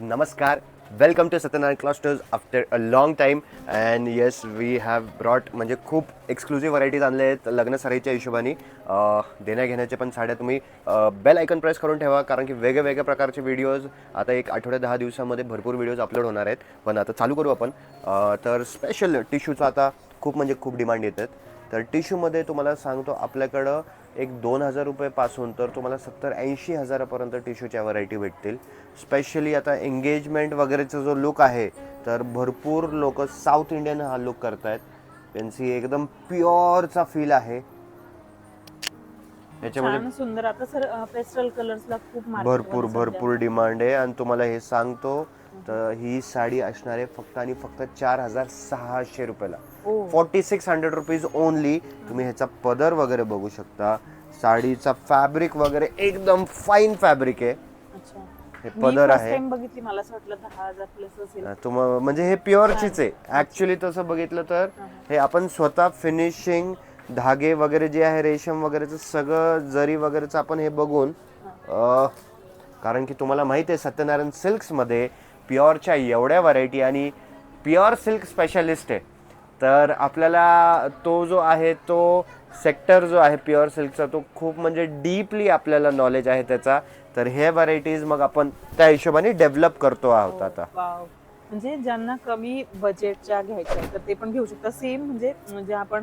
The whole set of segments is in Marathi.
नमस्कार. Welcome to Satyanarayan clusters after a long time and yes we have brought म्हणजे खूप एक्सक्लुझिव्ह व्हरायटीज आणले आहेत लग्नसराईच्या हिशोबाने. देण्या घेण्याच्या पण साड्या तुम्ही बेल आयकन प्रेस करून ठेवा कारण की वेगळ्या वेगळ्या प्रकारचे व्हिडिओज आता एक आठवड्या दहा दिवसामध्ये भरपूर व्हिडिओज अपलोड होणार आहेत. पण आता चालू करू आपण. तर स्पेशल टिश्यूचं आता खूप म्हणजे खूप डिमांड येतात तर टिश्यूमध्ये तुम्हाला सांगतो आपल्याकडं एक दोन हजार रुपयेपासून तर तुम्हाला सत्तर ऐंशी हजारापर्यंत टिश्यूच्या व्हरायटी भेटतील. स्पेशली आता एंगेजमेंट वगैरेचा जो लुक आहे तर भरपूर लोक साऊथ इंडियन हा लुक करतायत. त्यांची एकदम प्युअरचा फील आहे. याच्यामध्ये सुंदर. आता सर पेस्टल कलर्सला खूप भरपूर. भरपूर डिमांड आहे. आणि तुम्हाला हे सांगतो तर ही साडी असणार आहे फक्त आणि फक्त चार हजार सहाशे रुपयाला. Forty six hundred rupees only तुम्ही ह्याचा पदर वगैरे बघू शकता. साडीचा फॅब्रिक वगैरे एकदम फाईन फॅब्रिक आहे. अच्छा. हे पदर आहे. time बघितली मला असं वाटलं दहा हजार प्लस असेल. तुम म्हणजे हे प्युअरचीच आहे. ऍक्च्युली तसं बघितलं तर हे आपण स्वतः फिनिशिंग धागे वगैरे जे आहे रेशम वगैरेचं सगळं जरी वगैरेचं आपण हे बघून कारण की तुम्हाला माहिती आहे सत्यनारायण सिल्क्समध्ये प्युअरच्या एवढ्या व्हरायटी आणि प्युअर सिल्क स्पेशालिस्ट आहे. तर आपल्याला तो जो आहे तो सेक्टर जो आहे प्युअर सिल्कचा तो खूप म्हणजे डीपली आपल्याला नॉलेज आहे त्याचा. तर हे व्हरायटीज मग आपण त्या हिशोबाने डेव्हलप करतो आहोत आता. वाव. म्हणजे ज्यांना कमी बजेटच्या घ्यायच्या आहेत, तर ते पण घेऊ शकतात. सेम म्हणजे म्हणजे आपण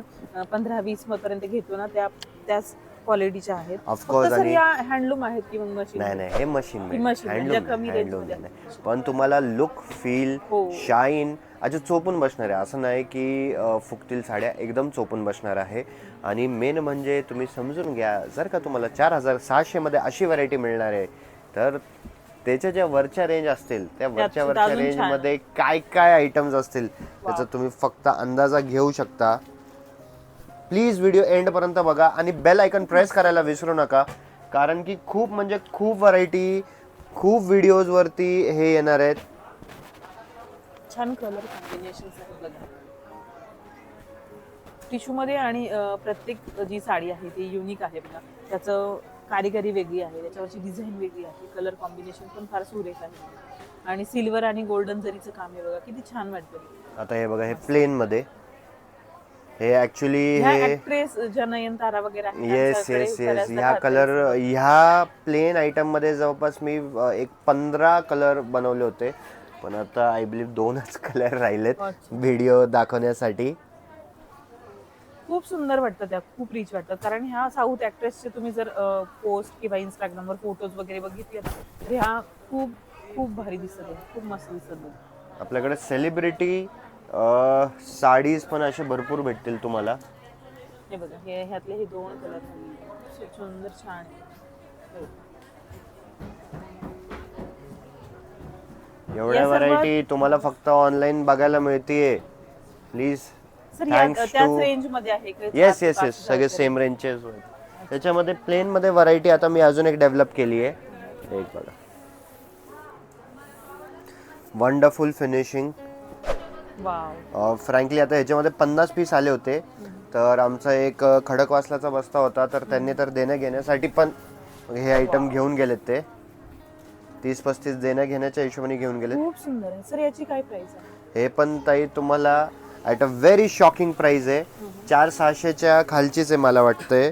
पंधरा वीस पर्यंत घेतो ना त्या त्याच क्वालिटीच्या आहेत. फक्त सर आणि- या हँडलूम आहेत की मग मशीन नाही नाही हे मशीन ही machine म्हणजे कमी range मध्ये. पण तुम्हाला लुक फील हो. शाईन अजून चोपून बसणार आहे. असं नाही की फुकतील साड्या एकदम चोपून बसणार आहे. आणि मेन म्हणजे तुम्ही समजून घ्या जर का तुम्हाला चार हजार सहाशेमध्ये अशी व्हरायटी मिळणार आहे तर त्याच्या ज्या वरच्या रेंज असतील त्या वरच्या वरच्या. रेंजमध्ये काय काय आयटम्स असतील त्याचा तुम्ही फक्त अंदाजा घेऊ शकता. प्लीज व्हिडिओ एंडपर्यंत बघा आणि बेल आयकन प्रेस करायला विसरू नका. कारण की खूप म्हणजे खूप व्हरायटी खूप व्हिडिओज वरती हे येणार आहेत. छान कलर कॉम्बिनेशन आहेत बघा टिश्यू मध्ये आणि प्रत्येक जी साडी आहे ती युनिक आहे बघा. त्याचं कारिगिरी वेगळी आहे त्याच्यावरची डिझाईन वेगळी आहे कलर कॉम्बिनेशन पण फार सुरेख आहे. आणि सिल्वर आणि गोल्डन जरीचं काम आहे बघा किती छान वाटतं. आता हे बघा हे प्लेन मध्ये. हे ऍक्च्युली हे ऍक्ट्रेस ज्या नयनतारा वगैरे येस येस येस ह्या कलर. ह्या प्लेन आयटममध्ये जवळपास मी एक पंधरा कलर बनवले होते. पण आता आय बिलीव्ह दोनच कलर राहिलेत अच्छा. व्हिडिओ दाखवण्यासाठी. खूप सुंदर वाटतं त्या खूप रिच वाटतात कारण ह्या साऊथ ऍक्ट्रेसचे तुम्ही जर पोस्ट किंवा इंस्टाग्रामवर फोटोज वगैरे बघितले तर ह्या खूप खूप भारी दिसत खूप मस्त दिसत आपल्याकडे सेलिब्रिटी साडीज पण असे भरपूर भेटतील तुम्हाला. हे बघा हे ह्यातले हे दोन कलर सुंदर छान. आहे. एवढ्या व्हरायटी तुम्हाला फक्त ऑनलाईन बघायला मिळतीये. प्लीज सर या Thanks त्याच to- रेंजमध्ये आहे का? येस येस येस सगळे सेम रेंजचे त्याच्यामध्ये प्लेन मध्ये व्हरायटी आता मी अजून एक डेव्हलप केली आहे. एक बघा. वंडरफुल फिनिशिंग वाव फ्रँकली आता ह्याच्यामध्ये पन्नास पीस आले होते. तर आमचा एक अ, खडकवासलाचा बस्ता होता. तर त्यांनी तर देण्या घेण्यासाठी पण हे आयटम घेऊन गेलेत ते. तीस पस्तीस देण्या घेण्याच्या हिशोबाने घेऊन गेले खूप सुंदर आहे. सर याची काय प्राइस आहे? हे पण ताई तुम्हाला at a very shocking price आहे. चार सहाशेच्या खालचीच आहे मला वाटतंय.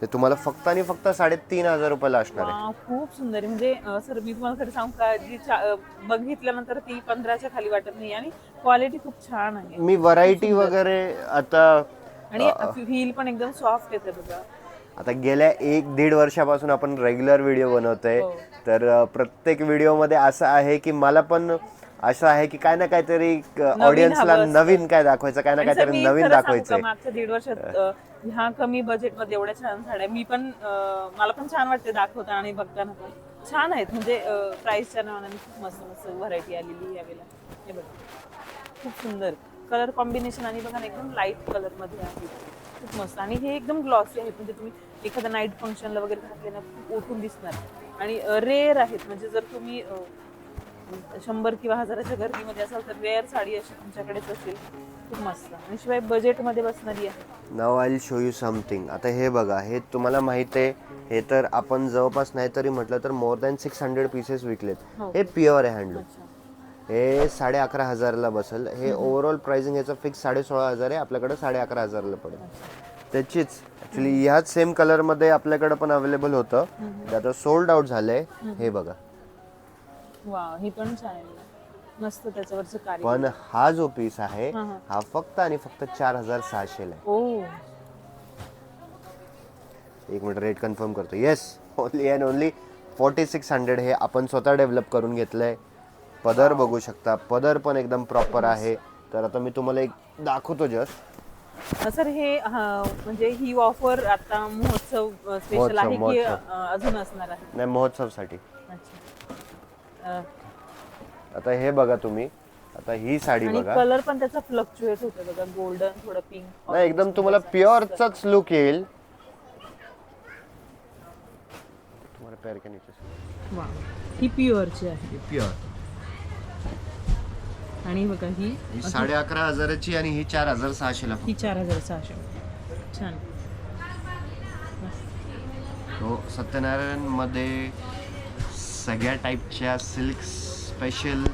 ते तुम्हाला फक्त आणि फक्त साडेतीन हजार रुपयाला असणार आहे. खूप सुंदर आहे. म्हणजे अं, सर मी तुम्हाला खरं सांगू का जी चा- अं, बघितल्यानंतर ती पंधराच्या खाली वाटत नाही आणि क्वालिटी खूप छान आहे. मी व्हरायटी वगैरे आता आणि फील पण एकदम सॉफ्ट येते बघा. आता गेल्या एक दीड वर्षापासून आपण रेग्युलर व्हिडिओ बनवतोय. हो. तर प्रत्येक व्हिडिओमध्ये असं आहे की मला पण असं आहे की काय ना काहीतरी ऑडियन्सला. नवीन काय दाखवायचं काय ना काहीतरी नवीन मागच्या दीड वर्षात ह्या कमी बजेटमध्ये एवढ्या छान साड्या मी पण मला पण छान वाटते दाखवताना आणि बघताना पण. छान आहेत. म्हणजे प्राइसच्या नावाने खूप मस्त मस्त व्हरायटी आलेली यावेळेला. हे बघा. खूप सुंदर. कलर कॉम्बिनेशन आणि बघा ना एकदम लाइट कलरमध्ये आहे. खूप मस्त. आणि हे एकदम ग्लॉसी आहेत. म्हणजे तुम्ही एखाद्या नाईट फंक्शनला वगैरे घातले ना खूप उठून दिसणार. आणि रेअर आहेत. म्हणजे जर तुम्ही शंभर किंवा हजाराच्या गर्दीमध्ये असाल तर रेअर साडी अशी तुमच्याकडेच असेल. खूप मस्त. आणि शिवाय बजेटमध्ये बसणारी आहे. नाव आय शो यू समथिंग आता हे बघा हे तुम्हाला माहीत आहे. हे तर आपण जवळपास नाही तरी म्हटलं तर more than six hundred pieces विकलेत. हो. हे प्युअर आहे हँडलूम हे साडे अकरा हजारला बसेल. हे ओव्हरऑल प्राइसिंग याचं फिक्स साडे सोळा हजार आहे. आपल्याकडे साडे अकरा हजारला पडेल. त्याचीच ॲक्च्युली ह्याच सेम कलरमध्ये आपल्याकडे पण अवेलेबल होतं. ते आता सोल्ड आउट झालंय. हे बघा. ही पण छान आहे. मस्त त्याच्यावरचं कार्य पण हा जो पीस आहे हा, हा. हा फक्त आणि फक्त चार हजार सहाशेला आहे. ओ. एक मिनिट रेट कन्फर्म करतो. Yes only and only forty six hundred हे आपण स्वतः डेव्हलप करून घेतलंय. पदर बघू शकता. पदर पण एकदम प्रॉपर आहे. तर आता मी तुम्हाला एक दाखवतो जस्ट. सर हे हा, म्हणजे ही ऑफर आता महोत्सव स्पेशल आहे की अजून असणार आहे? नाही महोत्सवसाठी. आता हे बघा तुम्ही. आता ही साडी आणि बघा. कलर पण त्याचा फ्लक्च्युएट होतो बघा. गोल्डन थोडं पिंक नाही एकदम तुम्हाला प्युअरचाच लुक येईल. तुम्हाला. वा ही प्युअरची आहे. ही प्युअर आणि बघा ही ही साडे अकरा हजाराची आणि ही चार हजार सहाशेला ही चार हजार सहाशे. छान. तो सत्यनारायणमध्ये सगळ्या टाईपच्या सिल्क स्पेशल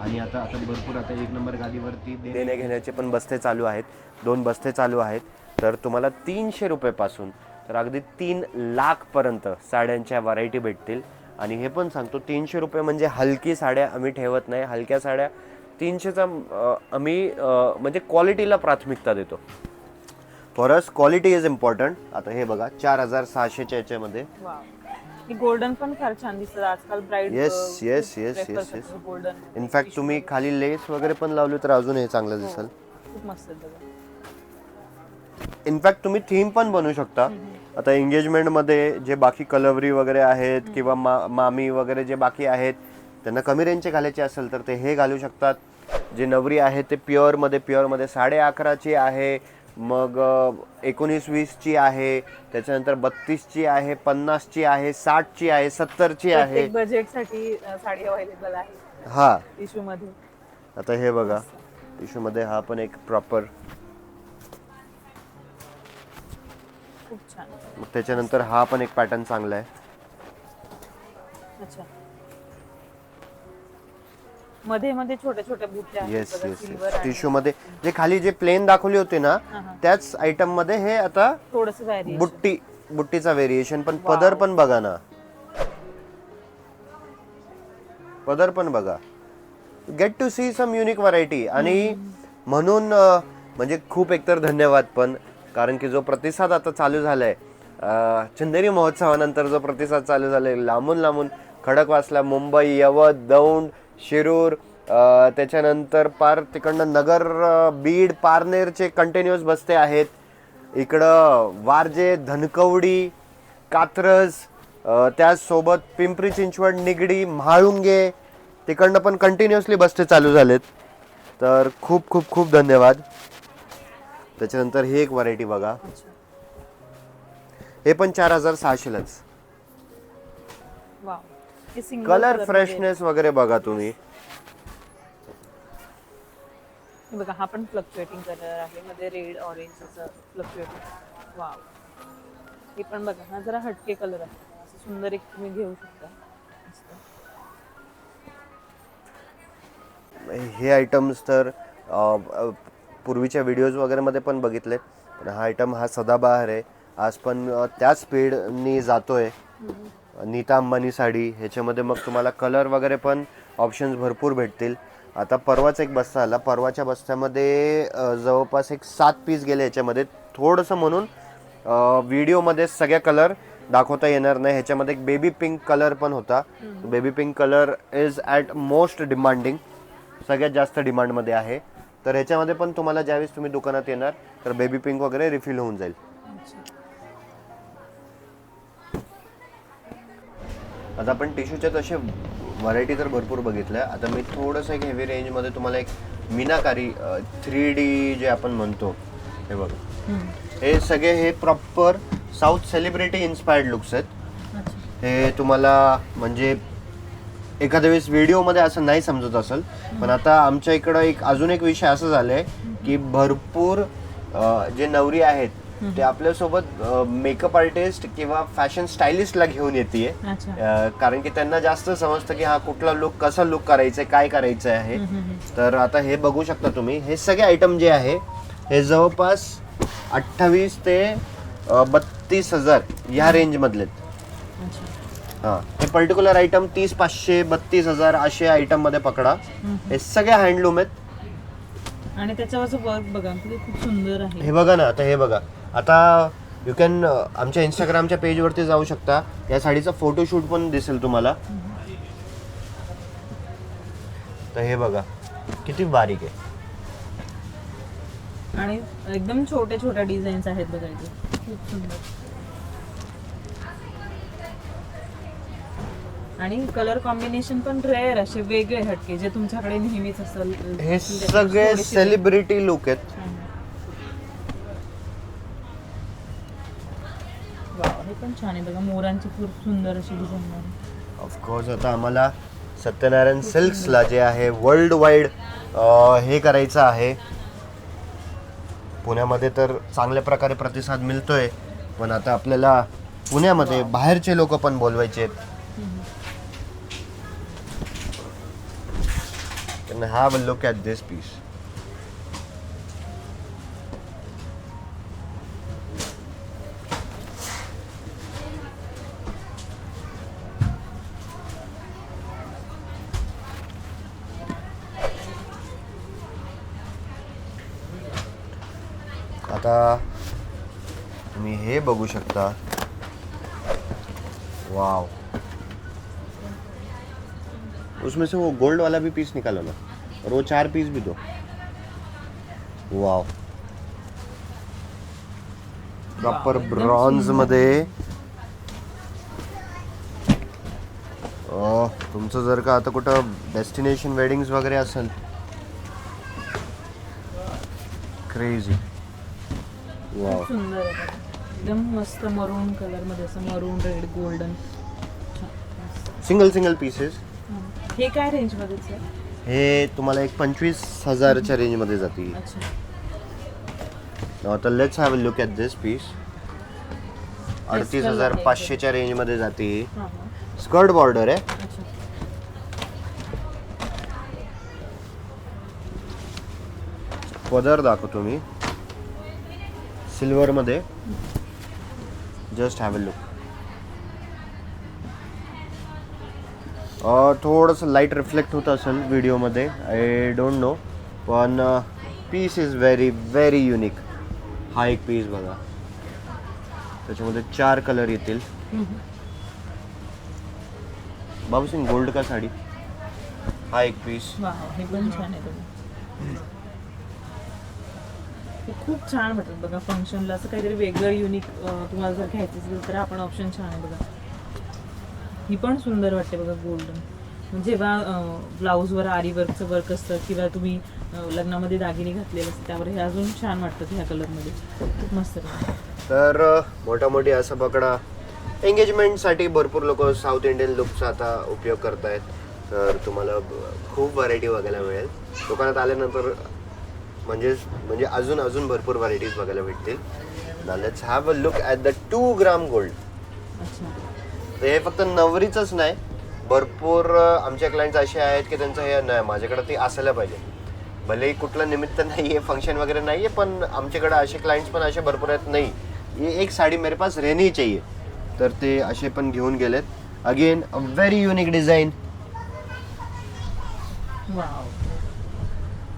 आणि आता आता भरपूर आता एक नंबर गादीवरती देण्या घेण्याचे पण बस्ते चालू आहेत. दोन बस्ते चालू आहेत. तर तुम्हाला तीनशे रुपयेपासून तर अगदी तीन लाखपर्यंत साड्यांच्या व्हरायटी भेटतील. आणि हे पण सांगतो तीनशे रुपये म्हणजे हलकी साड्या आम्ही ठेवत नाही. हलक्या साड्या तीनशेचा आम्ही म्हणजे क्वालिटीला प्राथमिकता देतो. For us quality is important आता हे बघा चार हजार सहाशेच्या याच्यामध्ये. वा ही गोल्डन पण फार छान दिसतात. आजकाल bride Yes, yes, yes, yes, yes. Golden in fact तुम्ही खाली लेस वगैरे पण लावली तर अजून हे चांगलं दिसेल. खूप मस्त इनफॅक्ट तुम्ही थीम पण बनवू शकता. आता एंगेजमेंटमध्ये जे बाकी कलवरी वगैरे आहेत किंवा मा मामी वगैरे जे बाकी आहेत त्यांना कमी रेंजचे घालायचे असेल तर ते हे घालू शकतात. जे नवरी आहे ते प्युअरमध्ये प्युअरमध्ये साडे अकराची आहे मग एकोणीस वीसची आहे त्याच्यानंतर बत्तीसची आहे पन्नासची आहे साठची आहे सत्तरची आहे. प्रत्येक बजेटसाठी अ, साडी अवेलेबल आहे हा. आता हे बघा टिश्यू मध्ये हा पण एक प्रॉपर खूप छान. मग त्याच्यानंतर हा पण एक पॅटर्न चांगला आहे. अच्छा. मध्ये मध्ये छोट्या छोट्या बुट्ट्या आहेत येस बघा, येस silver येस आणि टिश्यू मध्ये. जे खाली जे प्लेन दाखवली होती ना हा, हा. त्याच आयटममध्ये हे आता थोडस व्हॅरिएशन बुट्टी बुट्टीचा व्हेरिएशन पण पदर पण बघा ना. पदर पण बघा. Get to see some unique variety आणि म्हणून अं, म्हणजे खूप एकतर धन्यवाद पण कारण की जो प्रतिसाद आता चालू झालाय अं, चंदेरी महोत्सवानंतर जो प्रतिसाद चालू झालाय लांबून लांबून खडकवासला मुंबई यवत दौंड शिरूर त्याच्यानंतर पार तिकडनं नगर बीड पारनेरचे कंटिन्युअस बसते आहेत. इकडं वारजे धनकवडी कात्रज त्याचसोबत पिंपरी चिंचवड निगडी म्हाळुंगे तिकडनं पण कंटिन्युअसली बसते चालू झालेत. तर खूप खूप खूप धन्यवाद. त्याच्यानंतर ही एक व्हरायटी बघा. हे पण चार हजार सहाशेलाच. वा कलर फ्रेशनेस वगैरे बघा तुम्ही. बघा हा पण फ्लक्च्युएटिंग कलर आहे. मध्ये रेड ऑरेंज असं फ्लक्च्युएटिंग वाव हे पण बघा हा जरा हटके कलर आहे. असं सुंदर एक तुम्ही घेऊ शकता. हे आयटम्स तर पूर्वीच्या व्हिडिओज वगैरे मध्ये पण बघितले. पण हा आयटम हा सदाबहार आहे. आज पण त्याच स्पीडनी जातोय. नीता अंबानी साडी ह्याच्यामध्ये मग तुम्हाला कलर वगैरे पण ऑप्शन्स भरपूर भेटतील. आता परवाच एक बस्ता आला. परवाच्या बस्त्यामध्ये जवळपास एक सात पीस गेले ह्याच्यामध्ये. थोडंसं म्हणून व्हिडिओमध्ये सगळ्या कलर दाखवता येणार नाही. ह्याच्यामध्ये एक बेबी पिंक कलर पण होता. Baby pink colour is at most demanding सगळ्यात जास्त डिमांडमध्ये आहे. तर ह्याच्यामध्ये पण तुम्हाला ज्यावेळेस तुम्ही दुकानात येणार तर बेबी पिंक वगैरे रिफिल होऊन जाईल. आता आपण टिश्यूचे तसे व्हरायटी तर भरपूर बघितल्या. आता मी थोडंसं एक हेवी रेंजमध्ये तुम्हाला एक मीनाकारी थ्री डी जे आपण म्हणतो हे बघ. हे सगळे हे proper south celebrity inspired looks आहेत. हे तुम्हाला म्हणजे एखाद्या वेळेस व्हिडिओमध्ये असं नाही समजत असेल पण आता आमच्या इकडं एक अजून एक विषय असं झालाय की भरपूर जे नवरी आहेत ते आपल्यासोबत मेकअप आर्टिस्ट किंवा फॅशन स्टायलिस्टला घेऊन येते कारण की त्यांना जास्त समजतं की हा कुठला लुक कसा लुक करायचा काय करायचं आहे. तर आता हे बघू शकता तुम्ही. हे सगळे आयटम जे आहे हे जवळपास अठ्ठावीस ते बत्तीस हजार ह्या रेंजमधले हां. हे पर्टिक्युलर आयटम तीस पाचशे बत्तीस हजार असे आयटममध्ये पकडा. हे सगळे हँडलूम आहेत. आणि त्याच्यावरचं वर्क बघा खूप सुंदर आहे. हे बघा ना आता हे बघा. आता यू कॅन आमच्या इंस्टाग्रामच्या पेजवरती जाऊ शकता. या साडीचा फोटोशूट पण दिसेल तुम्हाला. तर हे बघा किती बारीक आहे. आणि एकदम छोट्या छोट्या डिझाईन्स आहेत बघा इथे. खूप सुंदर. आणि कलर कॉम्बिनेशन पण रेअर असे वेगळे हटके जे तुमच्याकडे नेहमीच असेल हे सगळे सेलिब्रिटी लुक आहेत हम्म. वाव, हे पण छान आहे बघा मोरांची खूप सुंदर अशी डिझाईन आहे. ऑफकोर्स आता आम्हाला सत्यनारायण सिल्क्सला जे आहे वर्ल्ड वाईड हे करायचं आहे. पुण्यामध्ये तर चांगल्या प्रकारे प्रतिसाद मिळतोय पण आता आपल्याला पुण्यामध्ये बाहेरचे लोक पण बोलवायचे आहेत. Can have a look at आता तुम्ही हे बघू शकता. वाव. उसमें से वो गोल्ड वाला भी पीस निकालो ना. और वो चार पीस भी दो. वाव. प्रॉपर ब्रॉन्झमध्ये. तुमचं जर का आता कुठं डेस्टिनेशन वेडिंग्स वगैरे असेल. क्रेझी खूप सुंदर आहे. एकदम मस्त मरून कलरमध्ये असं maroon red golden single single pieces हे. काय रेंज मध्येच आहे हे तुम्हाला एक पंचवीस हजारच्या रेंजमध्ये जातील अच्छा. आता let's have a look at this piece अडतीस हजार पाचशेच्या रेंजमध्ये जाते. हां हां. स्कर्ट बॉर्डर आहे. अच्छा. पदर दाखवतो मी सिल्वरमध्ये. जस्ट हॅव अ लुक थोडंसं लाईट रिफ्लेक्ट होत असेल व्हिडिओमध्ये आय डोंट नो पण piece is very very unique हा एक पीस बघा. त्याच्यामध्ये चार कलर येतील. बाबूसिंग, गोल्ड का साडी? हा एक पीस हे पण छान आहे ते खूप छान वाटत बघा फंक्शनला असं काहीतरी वेगळं युनिक तुम्हाला जर घ्यायचं असेल तर आपण ऑप्शन छान आहे बघा. ही पण सुंदर वाटते बघा गोल्डन जेव्हा ब्लाऊजवर आरी वर्कचं वर्क असतं किंवा तुम्ही लग्नामध्ये दागिने घातलेले असतात त्यावर हे अजून छान वाटतं ह्या कलरमध्ये खूप मस्त तर मोठामोठी असं पकडा. एंगेजमेंटसाठी भरपूर लोक साऊथ इंडियन लुकचा आता उपयोग करतायत. तर तुम्हाला खूप व्हरायटी बघायला मिळेल. दुकानात आल्यानंतर म्हणजे म्हणजे अजून अजून भरपूर व्हरायटीज बघायला भेटतील. Let's have a look at the two gram gold अच्छा. तर हे फक्त नवरीचंच नाही भरपूर अ, आमचे क्लायंट्स असे आहेत की त्यांचं हे नाही माझ्याकडे ते असायला पाहिजे. भलेही कुठलं निमित्त नाही आहे फंक्शन वगैरे नाही आहे पण आमच्याकडे असे क्लायंट्स पण असे भरपूर आहेत नाही. ये एक साडी मेरे पास रहनी ही चाहिए तर ते असे पण घेऊन गेलेत. Again a very unique design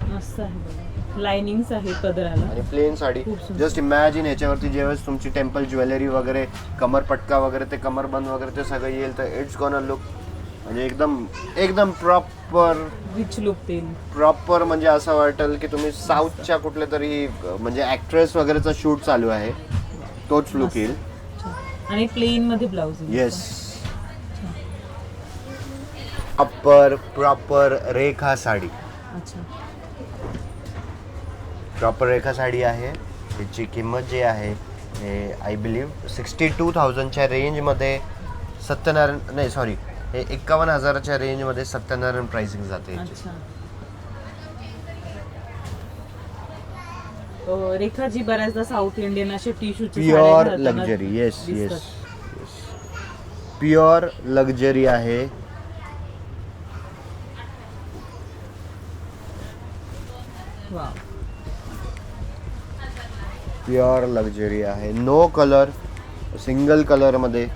मस्त आहे लाइनिंग्स आहे पदराला. आणि प्लेन साडी. खूप सुंदर. जस्ट इमॅजिन ह्याच्यावरती ज्यावेळेस तुमची टेम्पल ज्वेलरी वगैरे कमर पटका वगैरे ते कमरबंद वगैरे ते सगळं येईल तर इट्स गॉन अ लुक म्हणजे एकदम एकदम प्रॉपर रिच लुक देईल प्रॉपर म्हणजे असं वाटेल की तुम्ही साऊथच्या कुठल्या तरी अं, म्हणजे ऍक्ट्रेस वगैरेचा शूट चालू आहे. तोच लुक येईल. आणि प्लेन मध्ये blouse yes upper proper Rekha sari. अच्छा. प्रॉपर रेखा साडी आहे. हिची किंमत जी आहे हे आय बिलीव्ह सिक्स्टी टू थाउजंडच्या रेंजमध्ये सत्यनारायण नाही सॉरी हे एक्कावन्न हजाराच्या रेंजमध्ये सत्यनारायण प्राइसिंग जाते याची. अं, रेखाजी बऱ्याचदा साऊथ इंडियन असे pure luxury yes yes pure luxury आहे. प्युअर लक्झरी आहे. नो कलर सिंगल कलरमध्ये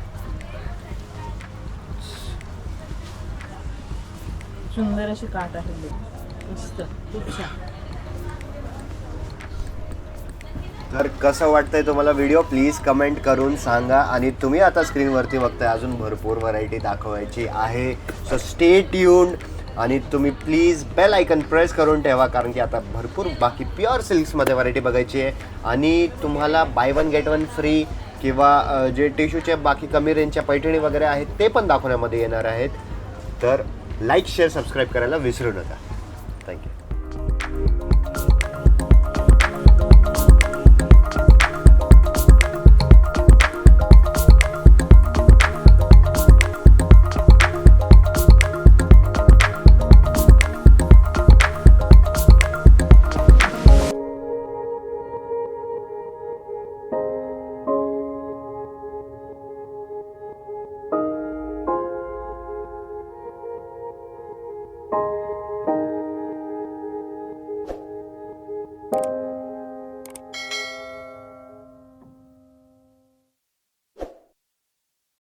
सुंदर असे काट आहेत मस्त खूप छान. तर कसं वाटतंय तुम्हाला व्हिडिओ प्लीज कमेंट करून सांगा. आणि तुम्ही आता स्क्रीनवरती बघताय अजून भरपूर व्हरायटी दाखवायची आहे. सो स्टे ट्यून्ड आणि तुम्ही प्लीज बेल आयकन प्रेस करून ठेवा कारण की आता भरपूर बाकी प्युअर सिल्क्समध्ये व्हरायटी बघायची आहे. आणि तुम्हाला buy one get one free किंवा जे टिश्यूचे बाकी कमी रेंजच्या पैठणी वगैरे आहेत ते पण दाखवण्यामध्ये येणार आहेत. तर लाईक शेअर सबस्क्राईब करायला विसरू नका. थँक्यू